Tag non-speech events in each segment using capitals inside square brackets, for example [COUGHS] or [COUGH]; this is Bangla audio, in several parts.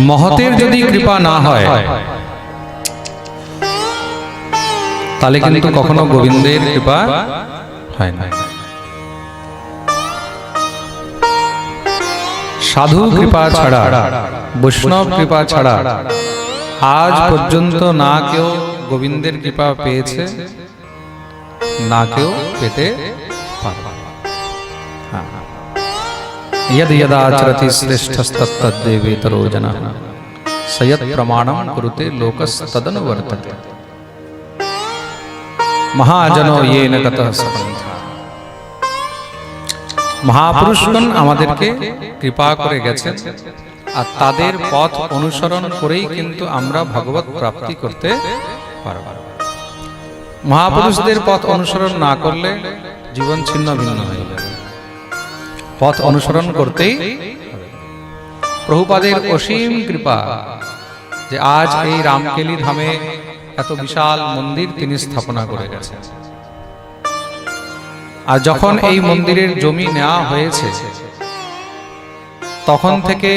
মহতের যদি কৃপা না হয় তাহলে কিন্তু কখনো গোবিন্দের কৃপা হয় না সাধু কৃপা ছাড়া বৈষ্ণব কৃপা ছাড়া আজ পর্যন্ত না কেউ গোবিন্দের কৃপা পেয়েছে না কেউ পেতে পারবে হ্যাঁ। यद यदाचरति श्रेष्ठस्तत्तद्देवेतरो जनः स यत् प्रमाणं कुरुते लोकस्तदनुवर्तते মহাজনো येन गतः সপন্থা মহাপুরুষগণ আমাদেরকে কৃপা করে গেছেন আর তাদের পথ অনুসরণ করেই কিন্তু আমরা ভগবত প্রাপ্তি করতে পারব মহাপুরুষদের পথ অনুসরণ না করলে জীবন ছিন্ন ভিন্ন হয়ে যাবে পথ অনুসরণ করতেই প্রভুপাদের অসীম কৃপা যে আজ এই রামকেলি ধামে এত বিশাল মন্দির তিনি স্থাপনা করে গেছেন। আর যখন এই মন্দিরের জমি নেওয়া হয়েছে, তখন থেকে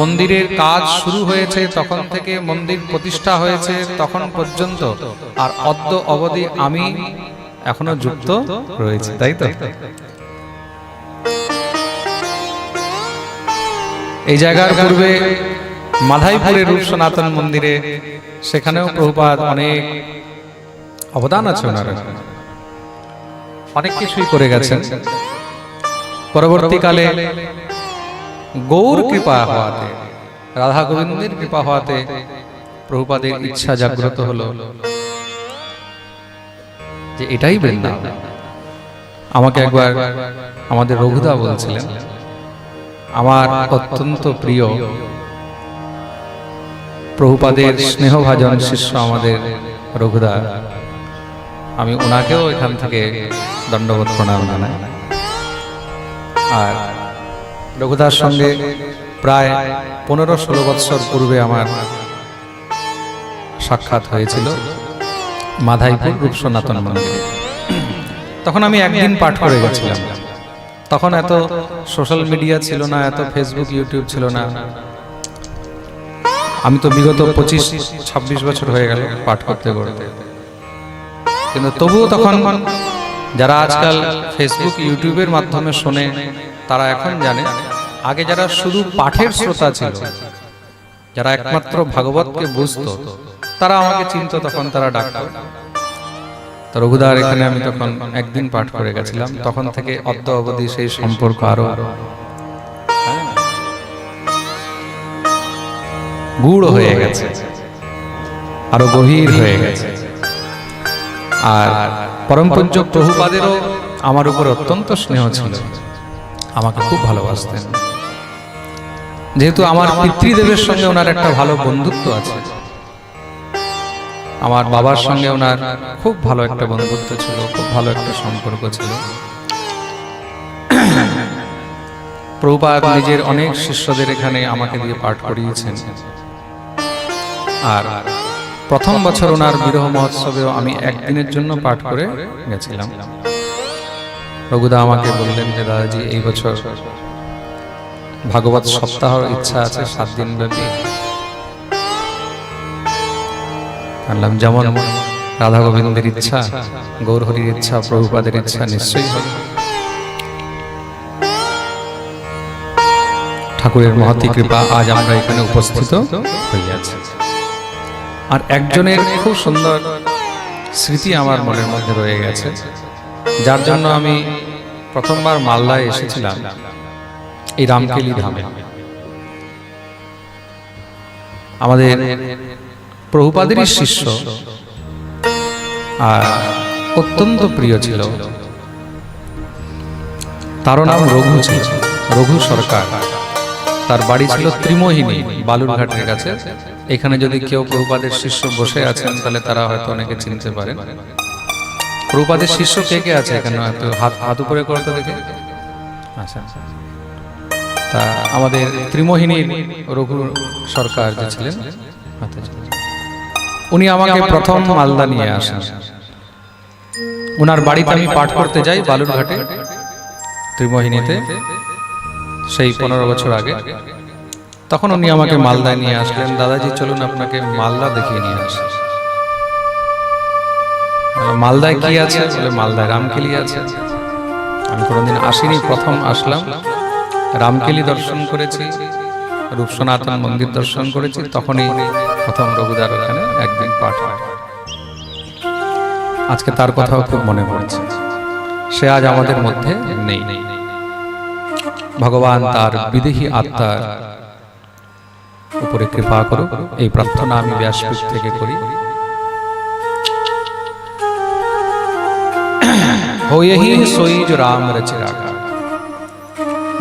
মন্দিরের কাজ শুরু হয়েছে, তখন থেকে মন্দির প্রতিষ্ঠা হয়েছে, তখন পর্যন্ত আর অদ্য অবধি আমি এখনও যুক্ত রয়েছে, তাই তো? এই জায়গার পূর্বে মাধাইপুরের রূপ সনাতন মন্দিরে সেখানেও প্রভুপাদ অনেক অবদান আছে ওনার। অনেক কিছুই করে গেছেন। পরবর্তীকালে গৌর কৃপা হওয়াতে, রাধা গোবিন্দের কৃপা হওয়াতে প্রভুপাদের ইচ্ছা জাগ্রত হলো যে এটাই বৃন্দাবন। আমাকে একবার আমাদের রঘুদা বলছিলেন আমার অত্যন্ত প্রিয়। প্রভুপাদের স্নেহভাজন শিষ্য আমাদের রঘুদা, আমি ওনাকেও এখান থেকে দণ্ডবোধ প্রণাম জানাই। আর রঘুদার সঙ্গে প্রায় পনেরো ষোলো বৎসর পূর্বে আমার সাক্ষাৎ হয়েছিল মাধাইপুর রূপ সনাতন মন্দিরে। তখন আমি একদিন পাঠ করে গেছিলাম। তখন এত সোশ্যাল মিডিয়া ছিল না এত ফেসবুক ইউটিউব ছিল না। আমি তো বিগত পঁচিশ ছাব্বিশ বছর হয়ে গেল পাঠ করতে করতে। কিন্তু তবুও তখন যারা আজকাল ফেসবুক ইউটিউবের মাধ্যমে শোনে তারা এখন জানে আগে যারা শুধু পাঠের শ্রোতা ছিল যারা একমাত্র ভাগবতকে বুঝতো তারা আমাকে চিনত তখন তারা ডাকতো। তো রঘুদার এখানে আমি তখন একদিন পাঠ করে গেছিলাম, তখন থেকে অদ্য অবধি সেই সম্পর্ক আরও গূঢ় হয়ে গেছে, আরও গভীর হয়ে গেছে। আর পরম পূজ্য প্রভুপাদেরও আমার উপর অত্যন্ত স্নেহ ছিল, আমাকে খুব ভালোবাসতেন। যেহেতু আমার পিতৃদেবের সঙ্গে ওনার একটা ভালো বন্ধুত্ব আছে আমার বাবার সঙ্গে ওনার খুব ভালো একটা বন্ধুত্ব ছিল খুব ভালো একটা সম্পর্ক ছিল। [COUGHS] প্রভুপাদ নিজের অনেক শিষ্যদের এখানে আমাকে দিয়ে পাঠ করিয়েছেন। আর প্রথম বছর ওনার বিরহ মহোৎসবেও আমি একদিনের জন্য পাঠ করে গেছিলাম। রঘুদা আমাকে বললেন যে দাদাজি এই বছর ভাগবত সপ্তাহর ইচ্ছা আছে সাত দিন ব্যাপী। আনলাম যেমন রাধা গোবিন্দের ইচ্ছা গৌরহরির ইচ্ছা, প্রভুপাদের ইচ্ছা, নিশ্চয়ই ঠাকুরের মহতি কৃপা আজ আমরা এখানে উপস্থিত হইয়াছি। আর একজনের খুব সুন্দর স্মৃতি আমার মনের মধ্যে রয়ে গেছে, যার জন্য আমি প্রথমবার মালদায় এসেছিলাম, এই রামকেলি ধামে। আমাদের প্রভুপাদেরই শিষ্য। আর অত্যন্ত প্রিয় ছিল। তারও নাম রঘু ছিল। রঘু সরকার। তার বাড়ি ছিল ত্রিমোহিনী বালুরঘাটের কাছে। এখানে যদি কেউ প্রভুপাদের শিষ্য বসে আছেন তাহলে তারা হয়তো অনেকে চিনতে পারেন। প্রভুপাদের শিষ্য কে কে আছে এখানে? হয়তো হাত হাত উপরে করতে দেখে। আচ্ছা তা আমাদের ত্রিমোহিনীর রঘু সরকার যে ছিলেন। হাতে ছিলেন। উনি আমাকে প্রথম মালদা নিয়ে আসেন। ওনার বাড়িতে আমি পাঠ করতে যাই বালুরঘাটে, ত্রিমোহিনীতে, সেই পনেরো বছর আগে। তখন উনি আমাকে মালদায় নিয়ে আসলেন, দাদাজি, চলুন আপনাকে মালদা দেখিয়ে নিয়ে আসি। মালদায় কি আছে? বলে, মালদায় রামকেলি আছে। আমি কোনোদিন আসিনি, প্রথম আসলাম। রামকেলি দর্শন করেছি। রূপসনাতন মন্দির দর্শন করেছি, তখনই প্রথম রঘুদার ওখানে একদিন পাঠ হয়। আজকে তার কথাও খুব মনে পড়ছে। সে আজ আমাদের মধ্যে নেই। ভগবান তার বিদেহী আত্মার উপরে কৃপা করো এই প্রার্থনা আমি ব্যাসপীঠ থেকে করি। হয়েহি সইজ রাম রচিরা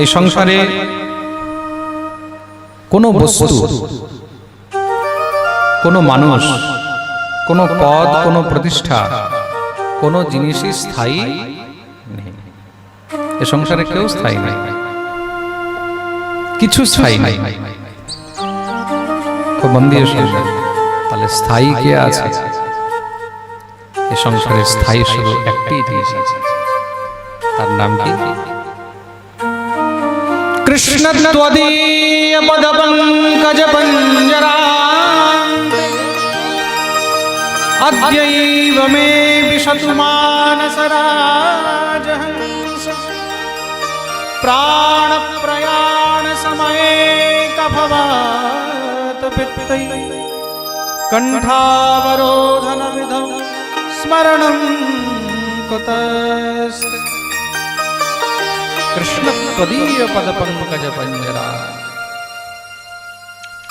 এই সংসারে কোনো বস্তু কোনো মানুষ কোনো পদ কোনো প্রতিষ্ঠা কোনো জিনিসই স্থায়ী নেই। এ সংসারে কেউ স্থায়ী নাই। কিছু স্থায়ী নাই। খুব মন দিয়ে তাহলে স্থায়ী কে আছে? এ সংসারে স্থায়ী শুধু একটি জিনিস আছে। তার নাম কি? कृष्ण त्वदीय पद पंकज पंजरा अद्यैव मे विशतु मानसराज। प्राण मानसराजहंस प्राणप्रयाणसमये कभवात् कंठावरोधन विधम स्मरण कुतस्ति কৃষ্ণপদীয়পদপঙ্কজ পঞ্জরা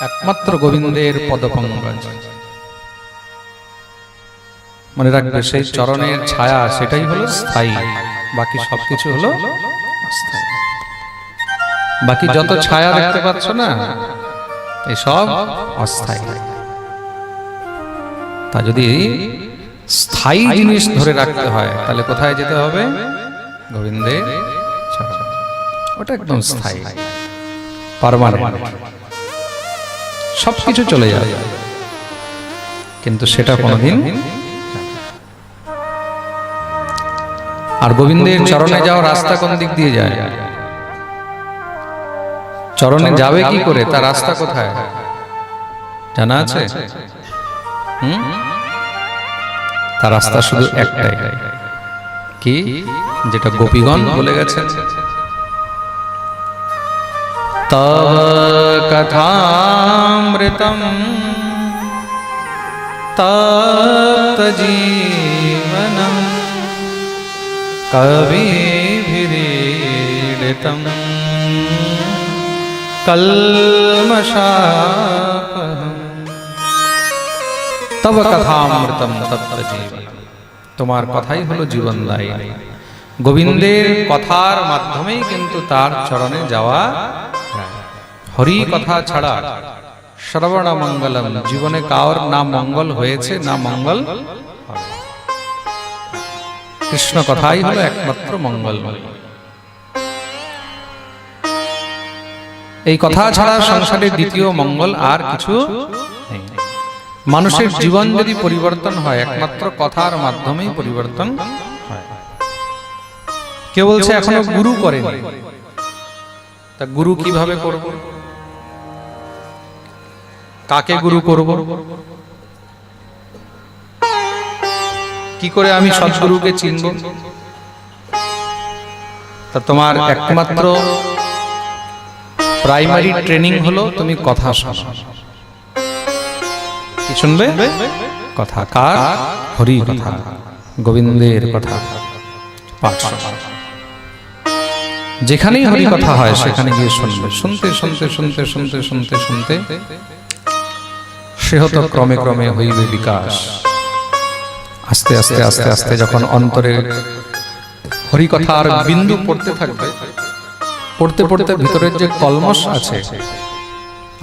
একমাত্র গোবিন্দের পদপঙ্কজ মনে রাখবে সেই চরণের ছায়া সেটাই হলো স্থায়ী বাকি সবকিছু হলো অস্থায়ী বাকি যত ছায়া দেখতে পাচ্ছ না এই সব অস্থায়ী তা যদি স্থায়ী জিনিস ধরে রাখতে হয় তাহলে কোথায় যেতে হবে গোবিন্দের। ওটা একদম স্থায়ী। পারমানেন্ট। সবকিছু চলে যাবে কিন্তু সেটা কোনোদিন আর গোবিন্দের চরণে যাওয়ার রাস্তা কোন দিক দিয়ে যায়। চরণে যাবে কি করে? তার রাস্তা কোথায়? জানা আছে? তার রাস্তা শুধু একটাই। কি? যেটা গোপীগণ বলে গেছে তব কথামৃতম তপ্ত জীবনম कविभिरीडितं कल्मषापहम् তব কথামৃতম তত্ত্ব জীবন তোমার কথাই হলো জীবন দায়ী গোবিন্দের কথার মাধ্যমেই কিন্তু তার চরণে যাওয়া যায়। হরি কথা ছাড়া শ্রবণ মঙ্গলম। জীবনে কার না মঙ্গল হয়েছে, না মঙ্গল কৃষ্ণ কথাই হলো একমাত্র মঙ্গল। এই কথা ছাড়া সংসারের দ্বিতীয় মঙ্গল আর কিছু মানুষের জীবন যদি পরিবর্তন হয়, একমাত্র কথার মাধ্যমেই পরিবর্তন হয়। কে বলছে, এখনও গুরু করেনি। তা গুরু কীভাবে করব? কাকে গুরু করব? কি করে আমি সদ্গুরুকে চিনব? তা তোমার একমাত্র প্রাইমারি ট্রেনিং হলো তুমি কথা শোনো। কি শুনবে? কথা কার? হরি কথা। গোবিন্দের কথা। পাঠ যেখানেই হরি কথা হয় সেখানে গিয়ে শুনবে। শুনতে শুনতে শুনতে শুনতে শুনতে শুনতে। সে হতো ক্রমে ক্রমে হইবে বিকাশ। আস্তে আস্তে আস্তে আস্তে যখন অন্তরে হরিকথার বিন্দু পড়তে থাকবে, পড়তে পড়তে ভিতরের যে কলমশ আছে,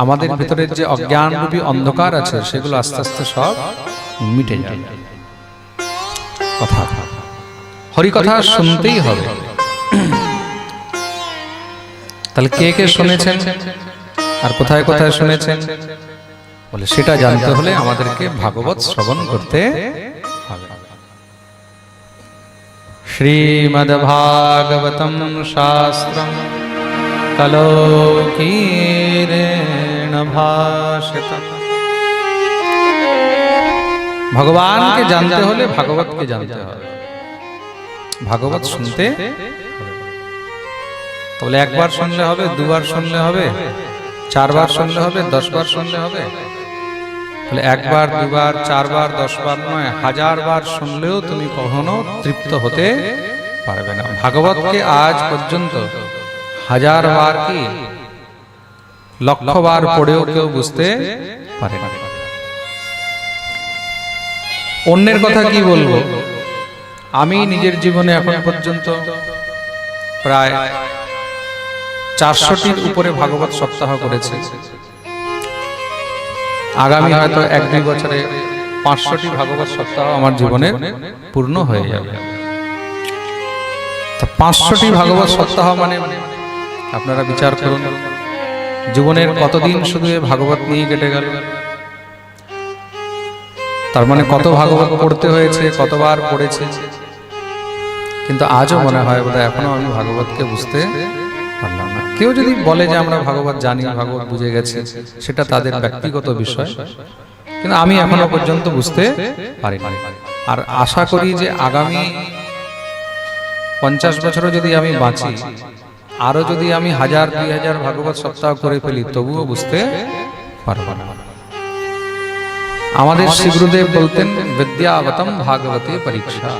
আমাদের ভিতরের যে অজ্ঞান রূপী অন্ধকার আছে, সেগুলো আস্তে আস্তে সব মিটে যাবে। কথা হরিকথা শুনতেই হবে। তাহলে কে কে শুনেছেন? আর কোথায় কোথায় শুনেছেন? বলে সেটা জানতে হলে আমাদেরকে ভাগবত শ্রবণ করতে হবে। শ্রীমদ্ভাগবতম শাস্ত্রম কলোকীরে ভাষেত ভগবানকে জানতে হলে ভাগবতকে জানতে হবে। ভাগবত শুনতে। তাহলে একবার শুনলে হবে দুবার শুনলে হবে চারবার শুনলে হবে দশবার শুনলে হবে। তাহলে একবার, দুবার, চারবার, দশবার নয় হাজার বার শুনলেও তুমি কখনো তৃপ্ত হতে পারবে না। ভাগবতকে আজ পর্যন্ত হাজার বার কি লক্ষ বার পড়েও কেউ বুঝতে পারে না। অন্যের কথা কি বলব? আমি নিজের জীবনে এখন পর্যন্ত প্রায় চারশোটির উপরে ভাগবত সপ্তাহ করেছে। আগামী হয়তো এক দুই বছরে পাঁচশোটি ভাগবত সপ্তাহ আমার জীবনে পূর্ণ হয়ে যাবে। পাঁচশোটি ভাগবত সপ্তাহ মানে আপনারা বিচার করুন, জীবনের কতদিন শুধু ভাগবত নিয়ে কেটে গেল? তার মানে কত ভাগবত পড়তে হয়েছে, কতবার পড়েছে? কিন্তু আজও মনে হয় বোধহয় এখনও আমি ভাগবতকে বুঝতে পারলাম না। কেউ যদি বলে যে আমরা ভাগবত জানি ভাগবত বুঝে গেছি সেটা তাদের ব্যক্তিগত বিষয় কিন্তু আমি এখনও পর্যন্ত বুঝতে পারিনি। আর আশা করি যে আগামী পঞ্চাশ বছরও যদি আমি বাঁচি আরও যদি আমি হাজার দুই হাজার ভাগবত সপ্তাহ করে ফেলি তবুও বুঝতে পারব না। আমাদের শ্রী গুরুদেব বলতেন বিদ্যাবতম ভাগবতে পরীক্ষা।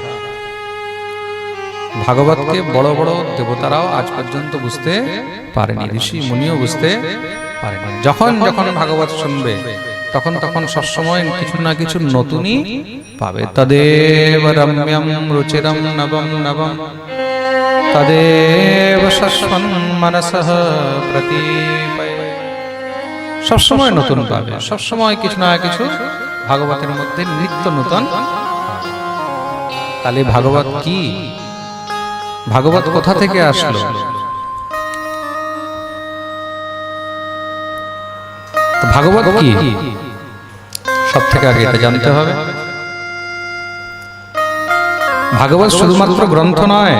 ভাগবতকে বড় বড় দেবতারাও আজ পর্যন্ত বুঝতে পারেনি, ঋষি মুনিও বুঝতে পারেনি। যখন যখন ভাগবত শুনবে, তখন তখন সবসময় কিছু না কিছু নতুনই পাবে। তদেব রম্যম রুচিরম নবম নবম। তদেব সস্বন মনসহ প্রতীপয়। সবসময় নতুন পাবে, সবসময় কিছু না কিছু ভাগবতের মধ্যে নিত্য নতুন তাহলে ভাগবত কি? ভাগবত কোথা থেকে আসলো। ভাগবত কি? সব থেকে আগে এটা জানতে হবে। ভাগবত শুধুমাত্র গ্রন্থ নয়।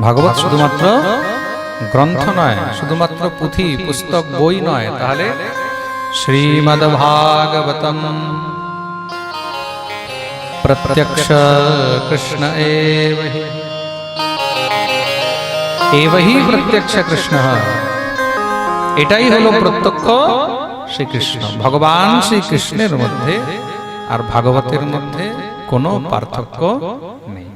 ভাগবত শুধুমাত্র গ্রন্থ নয় শুধুমাত্র পুঁথি পুস্তক বই নয়। তাহলে শ্রীমদ ভাগবতম प्रत्यक्ष कृष्ण एव हि एव हि प्रत्यक्ष कृष्ण এটাই হলো প্রত্যক্ষ শ্রীকৃষ্ণ ভগবান শ্রীকৃষ্ণের মধ্যে আর ভাগবতের মধ্যে কোনো পার্থক্য নেই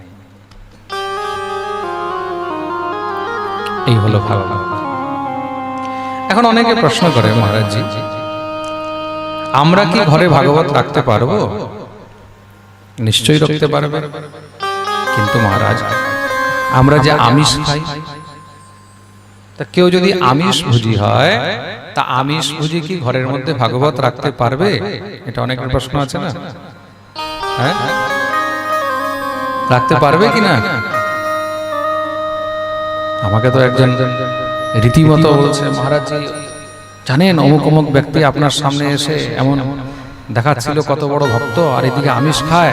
এই হলো ভাগবত এখন অনেকে প্রশ্ন করে মহারাজজি আমরা কি ঘরে ভাগবত রাখতে পারবো নিশ্চয়ই রাখতে পারবে। কিন্তু মহারাজ আমরা যে আমিষ খাই তা কেউ যদি আমিষ ভুজি হয় তা আমিষ ভুজি কি ঘরের মধ্যে ভাগবত রাখতে পারবে? এটা অনেকের প্রশ্ন আছে না? হ্যাঁ? রাখতে পারবে কি না। আমাকে তো একজন রীতিমতো বলছে মহারাজ জানেন অমুক অমুক ব্যক্তি আপনার সামনে এসে এমন দেখাচ্ছিল কত বড় ভক্ত আর এদিকে আমিষ খায়।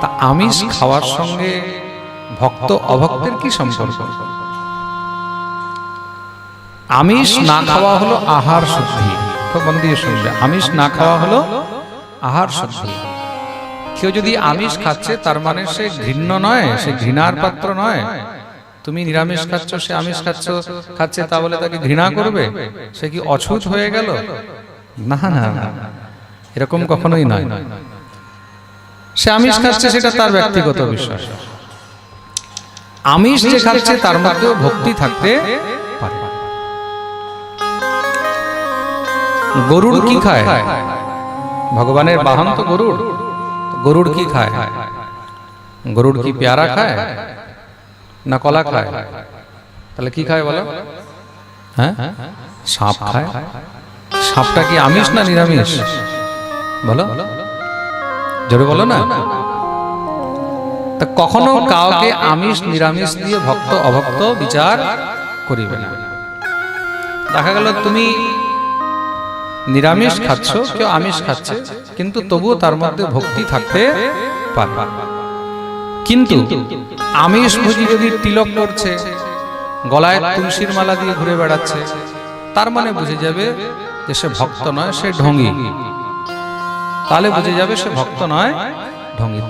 তা আমিষ খাওয়ার সঙ্গে ভক্ত অভক্তের কি সম্পর্ক? আমিষ না খাওয়া হলো আহার শুদ্ধি। মন দিয়ে শুনবে। আমিষ না খাওয়া হলো আহার শুদ্ধি। কেউ যদি আমিষ খাচ্ছে তার মানে সে ঘৃণ্য নয় সে ঘৃণার পাত্র নয়। তুমি নিরামিষ খাচ্ছ সে আমিষ খাচ্ছ খাচ্ছে তা বলে তাকে ঘৃণা করবে। সে কি অছুত হয়ে গেল? না না এরকম কখনোই নয় সে আমিষ খাচ্ছে সেটা তার ব্যক্তিগত বিষয় আমিষ যে খাচ্ছে তার মধ্যেও ভক্তি থাকতে পারে গরুর কি খায় ভগবানের বাহন তো গরুর গরুর কি খায় গরুর কি পেয়ারা খায় না কলা খায় তাহলে কি খায় বলো হ্যাঁ সাপ খায় সাপটা কি আমিষ না নিরামিষ? বলো। জোরে বলো না। তা কখনো কাউকে আমিষ নিরামিষ দিয়ে ভক্ত অভক্ত বিচার করিবে না। দেখা গেল তুমি নিরামিষ খাচ্ছ কেউ আমিষ খাচ্ছে কিন্তু তবুও তার মধ্যে ভক্তি থাকতে পারবে কিন্তু আমিষ ভুজি যদি তিলক করছে গলায় তুলসীর মালা দিয়ে ঘুরে বেড়াচ্ছে তার মানে বুঝে যাবে যে সে ভক্ত নয় সে ঢঙ্গি। তাহলে বুঝে যাবে সে ভক্ত নয় ঢঙ্গি।